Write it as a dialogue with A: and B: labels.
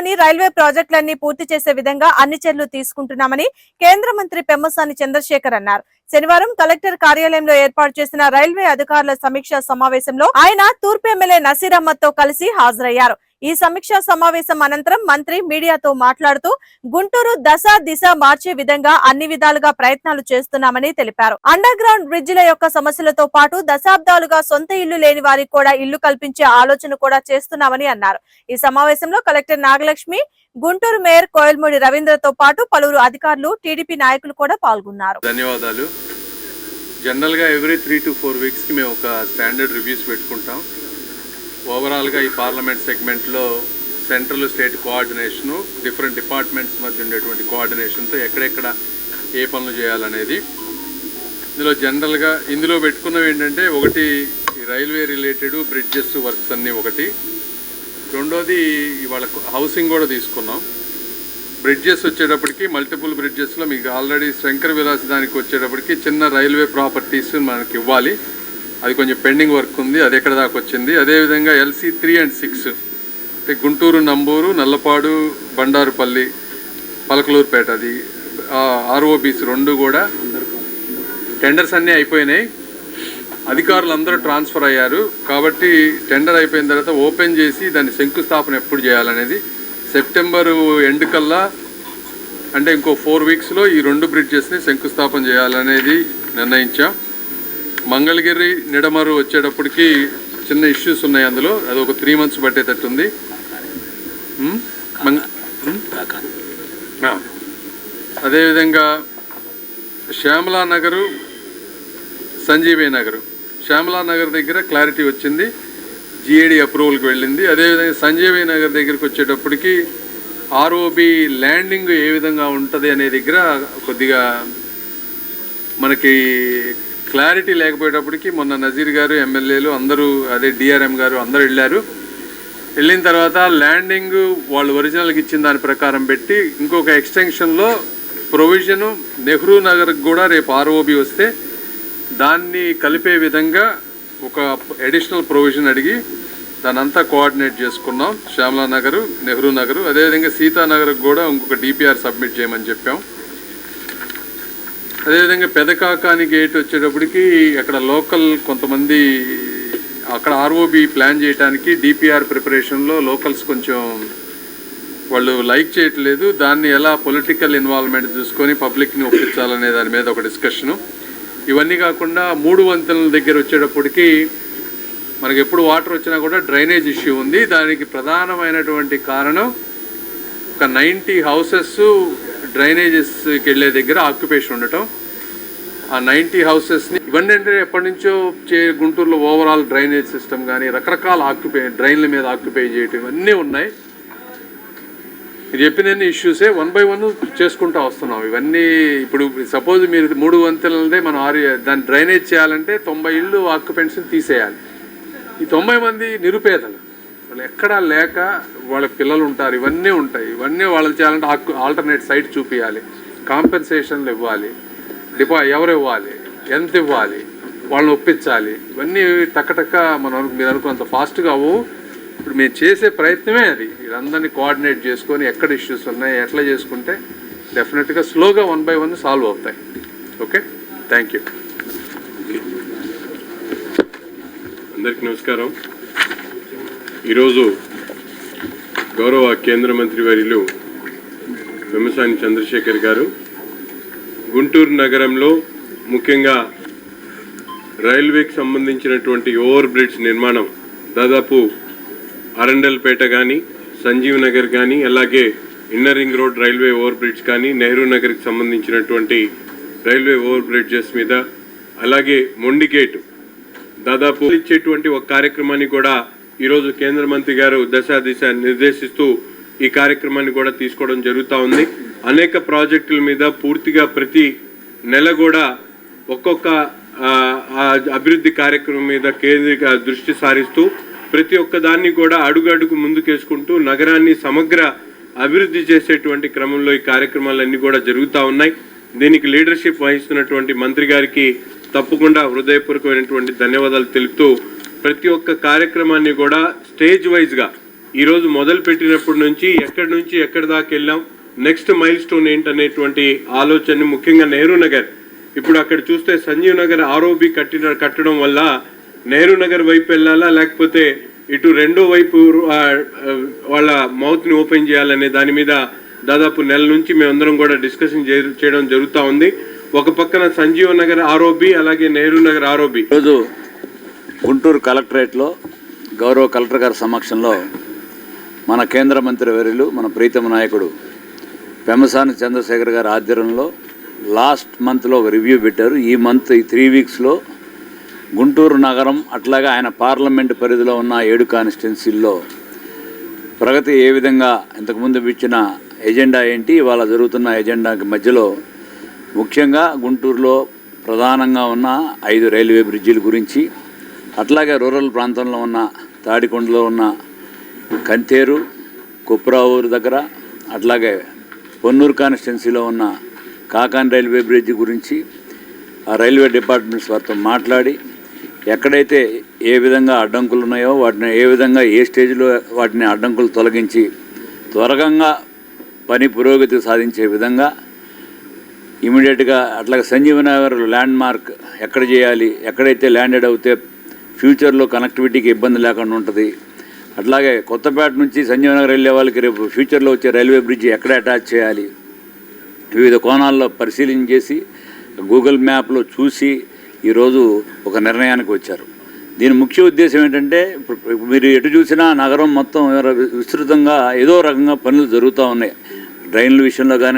A: జిల్లాలోని రైల్వే ప్రాజెక్టులన్నీ పూర్తి చేసే విధంగా అన్ని చర్యలు తీసుకుంటున్నామని కేంద్ర మంత్రి పెమ్మసాని చంద్రశేఖర్ అన్నారు. శనివారం కలెక్టర్ కార్యాలయంలో ఏర్పాటు చేసిన రైల్వే అధికారుల సమీక్షా సమావేశంలో ఆయన తూర్పు ఎమ్మెల్యే నసీర్ అహ్మద్తో కలిసి హాజరయ్యారు. ఈ సమీక్షా సమావేశం అనంతరం మంత్రి మీడియాతో మాట్లాడుతూ గుంటూరు దశ దిశ మార్చే విధంగా అన్ని విధాలుగా ప్రయత్నాలు చేస్తున్నామని తెలిపారు. అండర్ గ్రౌండ్ బ్రిడ్జిల యొక్క సమస్యలతో పాటు దశాబ్దాలుగా సొంత ఇల్లు లేని వారికి కూడా ఇల్లు కల్పించే ఆలోచన కూడా చేస్తున్నామని అన్నారు. ఈ సమావేశంలో కలెక్టర్ నాగలక్ష్మి గుంటూరు మేయర్ కోయల్మూడి రవీంద్రతో పాటు పలువురు అధికారులు టీడీపీ నాయకులు కూడా పాల్గొన్నారు.
B: ధన్యవాదాలు. జనరల్గా ఎవ్రీ త్రీ టు ఫోర్ వీక్స్కి మేము ఒక స్టాండర్డ్ రివ్యూస్ పెట్టుకుంటాం. ఓవరాల్గా ఈ పార్లమెంట్ సెగ్మెంట్లో central state coordination different departments మధ్య ఉండేటువంటి కోఆర్డినేషన్తో ఎక్కడెక్కడ ఏ పనులు చేయాలనేది. ఇందులో జనరల్గా ఇందులో పెట్టుకున్నవి ఏంటంటే ఒకటి రైల్వే రిలేటెడ్ బ్రిడ్జెస్ వర్క్స్ అన్నీ ఒకటి. రెండోది ఇవాళ హౌసింగ్ కూడా తీసుకున్నాం. బ్రిడ్జెస్ వచ్చేటప్పటికి మల్టిపుల్ బ్రిడ్జెస్లో మీకు ఆల్రెడీ శంకర్ విలాస్ దానికి వచ్చేటప్పటికి చిన్న రైల్వే ప్రాపర్టీస్ మనకి ఇవ్వాలి. అది కొంచెం పెండింగ్ వర్క్ ఉంది అది ఎక్కడ దాకా వచ్చింది? అదేవిధంగా ఎల్సీ త్రీ అండ్ సిక్స్ అంటే గుంటూరు నంబూరు నల్లపాడు బండారుపల్లి పలకలూరుపేట అది. ఆర్ఓబీస్ రెండు కూడా టెండర్స్ అన్నీ అయిపోయినాయి. అధికారులు అందరూ ట్రాన్స్ఫర్ అయ్యారు. కాబట్టి టెండర్ అయిపోయిన తర్వాత ఓపెన్ చేసి దాన్ని శంకుస్థాపన ఎప్పుడు చేయాలనేది సెప్టెంబరు ఎండ్ కల్లా అంటే ఇంకో ఫోర్ వీక్స్లో ఈ రెండు బ్రిడ్జెస్ని శంకుస్థాపన చేయాలనేది నిర్ణయించాం. మంగళగిరి నిడమరు వచ్చేటప్పటికి చిన్న ఇష్యూస్ ఉన్నాయి అందులో. అది ఒక త్రీ మంత్స్ పట్టేటట్టుంది ఉమ్, అదేవిధంగా శ్యామలా నగరు సంజీవి నగరు. శ్యామలా నగర్ దగ్గర క్లారిటీ వచ్చింది. జిఏడి అప్రూవల్కి వెళ్ళింది. అదేవిధంగా సంజీవి నగర్ దగ్గరికి వచ్చేటప్పటికి ఆర్ఓబి ల్యాండింగ్ ఏ విధంగా ఉంటుంది అనే దగ్గర కొద్దిగా మనకి క్లారిటీ లేకపోయేటప్పటికి మొన్న నజీర్ గారు ఎమ్మెల్యేలు అందరూ అదే డిఆర్ఎం గారు అందరూ వెళ్ళారు. వెళ్ళిన తర్వాత ల్యాండింగ్ వాళ్ళు ఒరిజినల్కి ఇచ్చిన దాని ప్రకారం పెట్టి ఇంకొక ఎక్స్టెన్షన్లో ప్రొవిజను నెహ్రూ నగర్కి కూడా రేపు ఆర్ఓబి వస్తే దాన్ని కలిపే విధంగా ఒక అడిషనల్ ప్రొవిజన్ అడిగి దాని అంతా కోఆర్డినేట్ చేసుకున్నాం. శ్యామలా నగరు నెహ్రూ నగరు అదేవిధంగా సీతానగర్కి కూడా ఇంకొక డిపిఆర్ సబ్మిట్ చేయమని చెప్పాం. అదేవిధంగా పెదకాకాని గేట్ వచ్చేటప్పటికి అక్కడ లోకల్ కొంతమంది అక్కడ ఆర్ఓబి ప్లాన్ చేయడానికి డిపిఆర్ ప్రిపరేషన్లో లోకల్స్ కొంచెం వాళ్ళు లైక్ చేయట్లేదు. దాన్ని ఎలా పొలిటికల్ ఇన్వాల్వ్మెంట్ చూసుకొని పబ్లిక్ని ఒప్పించాలనే దాని మీద ఒక డిస్కషను ఇవన్నీ కాకుండా మూడు వంతెనల దగ్గర వచ్చేటప్పటికి మనకి ఎప్పుడు వాటర్ వచ్చినా కూడా డ్రైనేజ్ ఇష్యూ ఉంది. దానికి ప్రధానమైనటువంటి కారణం ఒక నైంటీ హౌసెస్ డ్రైనేజెస్కి వెళ్ళే దగ్గర ఆక్యుపేషన్ ఉండటం. ఆ నైంటీ హౌసెస్ని ఇవన్నీ అంటే ఎప్పటి నుంచో చే గుంటూరులో ఓవరాల్ డ్రైనేజ్ సిస్టమ్ కానీ రకరకాల ఆక్యుపై డ్రైన్ల మీద ఆక్యుపై చేయటం ఇవన్నీ ఉన్నాయి. మీరు చెప్పిన ఇష్యూసే వన్ బై వన్ చేసుకుంటూ వస్తున్నాం. ఇవన్నీ ఇప్పుడు సపోజ్ మీరు మూడు వంతెనలదే మనం ఆరు దాన్ని డ్రైనేజ్ చేయాలంటే తొంభై ఇళ్ళు ఆక్యుపెంట్స్ని తీసేయాలి. ఈ తొంభై మంది నిరుపేదలు. వాళ్ళు ఎక్కడా లేక వాళ్ళ పిల్లలు ఉంటారు. ఇవన్నీ ఉంటాయి. ఇవన్నీ వాళ్ళు చేయాలంటే ఆల్టర్నేట్ సైట్ చూపించాలి కాంపెన్సేషన్లు ఇవ్వాలి. డిపా ఎవరు ఇవ్వాలి? ఎంత ఇవ్వాలి? వాళ్ళని ఒప్పించాలి. ఇవన్నీ టక్కటక్క మనం మీరు అనుకున్నంత ఫాస్ట్గా అవ్వు. ఇప్పుడు మేము చేసే ప్రయత్నమే అది. వీళ్ళందరినీ కోఆర్డినేట్ చేసుకొని ఎక్కడ ఇష్యూస్ ఉన్నాయి ఎట్లా చేసుకుంటే డెఫినెట్గా స్లోగా వన్ బై వన్ సాల్వ్ అవుతాయి. ఓకే థ్యాంక్ యూ
C: అందరికీ నమస్కారం. ఈరోజు గౌరవ కేంద్ర మంత్రి వర్యులు వెమసాని చంద్రశేఖర్ గారు గుంటూరు నగరంలో ముఖ్యంగా రైల్వేకి సంబంధించినటువంటి ఓవర్ బ్రిడ్జ్ నిర్మాణం దాదాపు అరండల్పేట కానీ సంజీవ్ నగర్ కానీ అలాగే inner ring road railway over bridge కానీ నెహ్రూ నగర్కి సంబంధించినటువంటి రైల్వే ఓవర్ బ్రిడ్జెస్ మీద అలాగే మొండిగేట్ దాదాపు ఇచ్చేటువంటి ఒక కార్యక్రమాన్ని కూడా ఈరోజు కేంద్ర మంత్రి గారు దశ దిశ నిర్దేశిస్తూ ఈ కార్యక్రమాన్ని కూడా తీసుకోవడం జరుగుతూ ఉంది. అనేక ప్రాజెక్టుల మీద పూర్తిగా ప్రతి నెల కూడా ఒక్కొక్క అభివృద్ధి కార్యక్రమం మీద కేంద్రీక దృష్టి సారిస్తూ ప్రతి ఒక్క దాన్ని కూడా అడుగడుగు ముందుకేసుకుంటూ నగరాన్ని సమగ్ర అభివృద్ధి చేసేటువంటి క్రమంలో ఈ కార్యక్రమాలన్నీ కూడా జరుగుతూ ఉన్నాయి. దీనికి లీడర్షిప్ వహిస్తున్నటువంటి మంత్రి గారికి తప్పకుండా హృదయపూర్వకమైనటువంటి ధన్యవాదాలు తెలుపుతూ ప్రతి ఒక్క కార్యక్రమాన్ని కూడా స్టేజ్ వైజ్గా ఈరోజు మొదలు పెట్టినప్పటి నుంచి ఎక్కడి నుంచి ఎక్కడి దాకా వెళ్ళాం నెక్స్ట్ మైల్ స్టోన్ ఏంటనేటువంటి ఆలోచనని ముఖ్యంగా నెహ్రూ నగర్. ఇప్పుడు అక్కడ చూస్తే సంజీవ్ నగర్ ఆర్ఓబి కట్టిన కట్టడం వల్ల నెహ్రూ నగర్ వైపు వెళ్ళాలా లేకపోతే ఇటు రెండో వైపు వాళ్ళ మౌత్ని ఓపెన్ చేయాలనే దాని మీద దాదాపు నెల నుంచి మేమందరం కూడా డిస్కషన్ చే- చేయడం జరుగుతూ ఉంది. ఒక పక్కన సంజీవ్ నగర్ ఆర్ఓబి అలాగే నెహ్రూ నగర్ ఆరోబి
D: ఈరోజు గుంటూరు కలెక్టరేట్లో గౌరవ కలెక్టర్ గారి సమక్షంలో మన కేంద్ర మంత్రి వర్యులు మన ప్రీతమ నాయకుడు పెమసాని చంద్రశేఖర్ గారి ఆధ్వర్యంలో లాస్ట్ మంత్లో ఒక రివ్యూ పెట్టారు. ఈ మంత్ ఈ త్రీ వీక్స్లో గుంటూరు నగరం అట్లాగే ఆయన పార్లమెంట్ పరిధిలో ఉన్న ఏడు కాన్స్టిట్యున్సీల్లో ప్రగతి ఏ విధంగా ఇంతకుముందు ఇచ్చిన ఎజెండా ఏంటి ఇవాళ జరుగుతున్న ఎజెండాకి మధ్యలో ముఖ్యంగా గుంటూరులో ప్రధానంగా ఉన్న ఐదు రైల్వే బ్రిడ్జిల గురించి అట్లాగే రూరల్ ప్రాంతంలో ఉన్న తాడికొండలో ఉన్న కంతేరు కుప్రావూరు దగ్గర అట్లాగే పొన్నూరు కాన్స్టిట్యున్సీలో ఉన్న కాకాన్ రైల్వే బ్రిడ్జి గురించి ఆ రైల్వే డిపార్ట్మెంట్స్ వారితో మాట్లాడి ఎక్కడైతే ఏ విధంగా అడ్డంకులు ఉన్నాయో వాటిని ఏ విధంగా ఏ స్టేజ్లో వాటిని అడ్డంకులు తొలగించి త్వరగా పని పురోగతి సాధించే విధంగా ఇమీడియట్గా అట్లాగే సంజీవనగర్ ల్యాండ్ మార్క్ ఎక్కడ చేయాలి ఎక్కడైతే ల్యాండెడ్ అవుతే ఫ్యూచర్లో కనెక్టివిటీకి ఇబ్బంది లేకుండా ఉంటుంది. అట్లాగే కొత్తపేట నుంచి సంజీవనగర్ వెళ్ళే వాళ్ళకి రేపు ఫ్యూచర్లో వచ్చే రైల్వే బ్రిడ్జ్ ఎక్కడ అటాచ్ చేయాలి? వివిధ కోణాల్లో పరిశీలన చేసి గూగుల్ మ్యాప్లో చూసి ఈరోజు ఒక నిర్ణయానికి వచ్చారు. దీని ముఖ్య ఉద్దేశం ఏంటంటే ఇప్పుడు మీరు ఎటు చూసినా నగరం మొత్తం విస్తృతంగా ఏదో రకంగా పనులు జరుగుతూ ఉన్నాయి. డ్రైన్ల విషయంలో కానీ